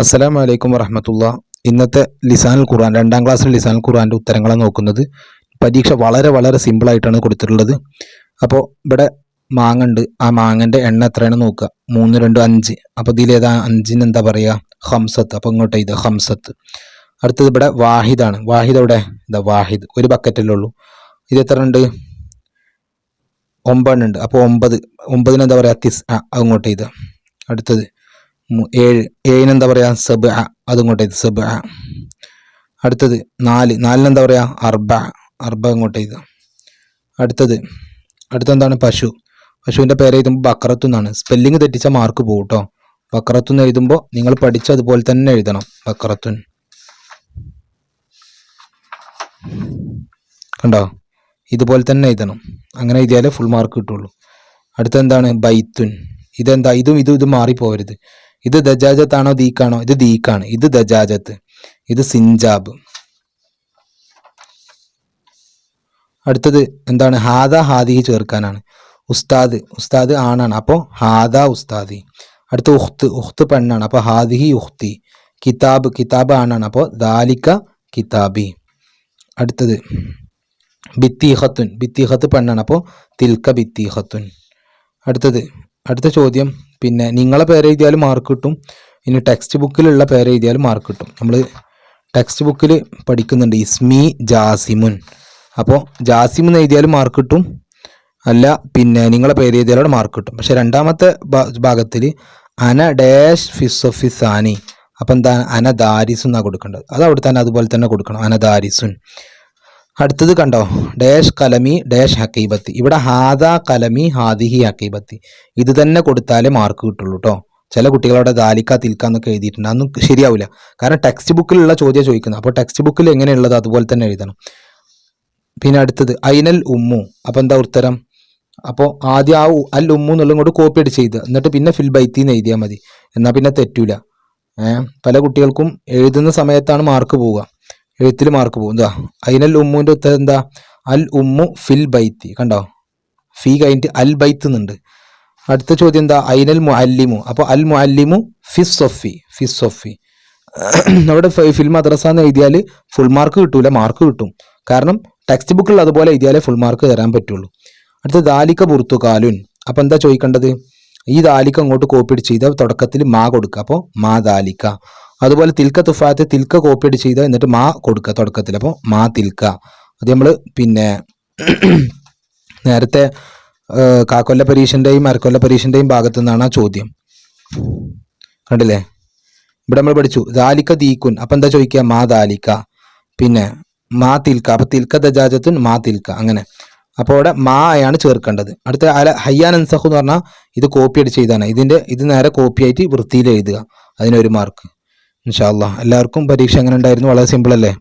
അസ്സലാം വലൈക്കും വറഹമത്തുള്ള. ഇന്നത്തെ ലിസാനുൽ ഖുർആൻ രണ്ടാം ക്ലാസ്സിൽ ലിസാനുൽ ഖുർആന്റെ ഉത്തരങ്ങളാണ് നോക്കുന്നത്. പരീക്ഷ വളരെ വളരെ സിമ്പിളായിട്ടാണ് കൊടുത്തിട്ടുള്ളത്. അപ്പോൾ ഇവിടെ മാങ്ങ ഉണ്ട് ആ മാങ്ങന്റെ എണ്ണ എത്രയാണ് നോക്കുക? മൂന്ന് രണ്ട് അഞ്ച്. അപ്പോൾ ഇതിലേതാ അഞ്ചിന് എന്താ പറയുക? ഹംസത്ത്. അപ്പോൾ ഇങ്ങോട്ട് ഇത് ഹംസത്ത്. അടുത്തത് ഇവിടെ വാഹിദാണ്. വാഹിദ് അവിടെ ഇതാ വാഹിദ്. ഒരു ബക്കറ്റല്ലേ ഉള്ളൂ. ഇത് എത്ര ഉണ്ട്. ഒമ്പതെണ്ണുണ്ട് അപ്പോൾ ഒമ്പത്. ഒമ്പതിന് എന്താ പറയുക? തിസ്. അങ്ങോട്ട് ഇത് അടുത്തത് ഏഴ് ഏഴിന് എന്താ പറയുക സബ് അതും ഇങ്ങോട്ട് സബ് അടുത്തത് നാല് നാലിന് എന്താ പറയുക അർബ അർബ ഇങ്ങോട്ട് ഇത് അടുത്തത് അടുത്ത എന്താണ് പശു. പശുവിന്റെ പേര് എഴുതുമ്പോൾ ബക്രത്തു എന്നാണ്. സ്പെല്ലിങ് തെറ്റിച്ച മാർക്ക് പോകും കേട്ടോ ബക്രത്തു എന്ന് എഴുതുമ്പോൾ നിങ്ങൾ പഠിച്ച അതുപോലെ തന്നെ എഴുതണം. ബക്രത്തുൻ. കണ്ടോ? ഇതുപോലെ തന്നെ എഴുതണം. അങ്ങനെ എഴുതിയാലേ ഫുൾ മാർക്ക് കിട്ടുള്ളൂ. അടുത്തെന്താണ്? ബൈത്തുൻ. ഇതെന്താ? ഇതും ഇതും ഇത് മാറിപ്പോവരുത്. ഇത് ദജാജത്ത് ആണോ ദീക്കാണോ? ഇത് ദീക്കാണ്. ഇത് ദജാജത്ത്. ഇത് സിഞ്ചാബ്. അടുത്തത് എന്താണ്? ഹാദ ഹാദിഹി ചേർക്കാനാണ്. ഉസ്താദ്. ഉസ്താദ് ആണാണ്. അപ്പോൾ ഹാദ ഉസ്താദി. അടുത്ത ഉഹ്ത്ത് ഉഹ്ത്ത് പെണ്ണാണ്. അപ്പോൾ ഹാദിഹി ഉഖ്തി കിതാബ്. കിതാബ് ആണാണ്. അപ്പോൾ ദാലിക്ക കിതാബി. അടുത്തത് ബിത്തീഹത്തുൻ ബിത്തീഹത്ത് പെണ്ണാണ്. അപ്പോൾ തിൽക്ക ബിത്തീഹത്തുൻ അടുത്തത്. അടുത്ത ചോദ്യം. പിന്നെ നിങ്ങളെ പേര് എഴുതിയാലും മാർക്ക് കിട്ടും. ഇനി ടെക്സ്റ്റ് ബുക്കിലുള്ള പേര് എഴുതിയാലും മാർക്ക് കിട്ടും. നമ്മൾ ടെക്സ്റ്റ് ബുക്കിൽ പഠിക്കുന്നുണ്ട് ഇസ്മി ജാസിമുൻ. അപ്പോൾ ജാസിമുൻ എഴുതിയാലും മാർക്ക് കിട്ടും. അല്ല പിന്നെ നിങ്ങളെ പേര് എഴുതിയാലും മാർക്ക് കിട്ടും. പക്ഷേ രണ്ടാമത്തെ ഭാഗത്തിൽ അന ഡാഷ് ഫിസൊഫിസാനി. അപ്പം എന്താ അന ദാരിസ് എന്നാണ് കൊടുക്കേണ്ടത്. അത് അവിടെ തന്നെ അതുപോലെ തന്നെ കൊടുക്കണം. അന ദാരിസുൻ അടുത്തത് കണ്ടോ? ഡാഷ് കലമി ഡാഷ് ഹക്കീബത്തി ഇവിടെ ഹാദ കലമി ഹാദിഹി ഹക്കീബത്തി ഇത് തന്നെ കൊടുത്താലേ മാർക്ക് കിട്ടുള്ളൂ കേട്ടോ ചില കുട്ടികളവിടെ ദാലിക്ക തിൽക്ക എന്നൊക്കെ എഴുതിയിട്ടുണ്ട്. അതൊന്നും ശരിയാവില്ല. കാരണം ടെക്സ്റ്റ് ബുക്കിലുള്ള ചോദ്യം ചോദിക്കുന്നത്. അപ്പോൾ ടെക്സ്റ്റ് ബുക്കിൽ എങ്ങനെയുള്ളത്? അതുപോലെ തന്നെ എഴുതണം. പിന്നെ അടുത്തത് ഐനൽ ഉമ്മു. അപ്പോൾ എന്താ ഉത്തരം? അപ്പോൾ ആദ്യം ആ അൽ ഉമ്മു എന്നുള്ളത് ഇങ്ങോട്ട് കോപ്പി അടിച്ച് എഴുതുക. എന്നിട്ട് പിന്നെ ഫിൽ ബൈത്തി എന്ന് എഴുതിയാൽ മതി. എന്നാൽ പിന്നെ തെറ്റൂല. പല കുട്ടികൾക്കും എഴുതുന്ന സമയത്താണ് മാർക്ക് പോവുക. എഴുത്തിൽ മാർക്ക് പോകും. എന്താ അയിനൽ ഉമ്മുവിന്റെ ഉത്തരം എന്താ? അൽ ഉമ്മു ഫിൽ ബൈത്തി. കണ്ടോ? ഫി കഴിഞ്ഞിട്ട് അൽ ബൈത്ത് എന്നുണ്ട് അടുത്ത ചോദ്യം എന്താ? അയിനൽ മുഅല്ലിമു. അപ്പോൾ അൽ മുഅല്ലിമു ഫിസ് സൊഫി ഫിസ് സൊഫി അവിടെ ഫിൽ മദ്രസ എന്ന് എഴുതിയാൽ ഫുൾ മാർക്ക് കിട്ടൂല മാർക്ക് കിട്ടും. കാരണം ടെക്സ്റ്റ് ബുക്കിൽ അതുപോലെ എഴുതിയാലേ ഫുൾ മാർക്ക് തരാൻ പറ്റുള്ളൂ. അടുത്ത ദാലിക്ക പുറത്തുകാലുൻ അപ്പോൾ എന്താ ചോദിക്കേണ്ടത്? ഈ ദാലിക്ക അങ്ങോട്ട് കോപ്പി അടിച്ച് ചെയ്താൽ തുടക്കത്തിൽ മാ കൊടുക്കുക അപ്പോൾ മാ ദാലിക്ക അതുപോലെ തിൽക്ക തുഫാത്ത് തിൽക്ക കോപ്പി അടിച്ച് ചെയ്താൽ എന്നിട്ട് മാ കൊടുക്കുക തുടക്കത്തിൽ. അപ്പോൾ മാ തിൽക്ക. അത് നമ്മൾ പിന്നെ നേരത്തെ കാക്കൊല്ല പരീക്ഷന്റെയും അരക്കൊല്ല പരീക്ഷന്റെയും ഭാഗത്തു നിന്നാണ് ആ ചോദ്യം. കണ്ടില്ലേ? ഇവിടെ നമ്മൾ പഠിച്ചു. ദാലിക്ക ദീക്കുൻ അപ്പം എന്താ ചോദിക്കുക മാ ദാലിക്ക. പിന്നെ മാ തിൽക്ക. അപ്പം തിൽക്ക ദജാജത്തുൻ മാ തിൽക്ക. അങ്ങനെ. അപ്പോൾ അവിടെ മാ ആണ് ചേർക്കേണ്ടത്. അടുത്ത അല ഹയ്യാൻ അൻസഹു എന്ന് പറഞ്ഞാൽ ഇത് കോപ്പി അടിച്ച് ചെയ്താണ്. ഇതിന്റെ ഇത് നേരെ കോപ്പി ആയിട്ട് വൃത്തിയിൽ എഴുതുക. അതിനൊരു മാർക്ക് ഇൻഷാല്ല എല്ലാവർക്കും പരീക്ഷ എങ്ങനെ ഉണ്ടായിരുന്നു? വളരെ സിമ്പിൾ അല്ലേ?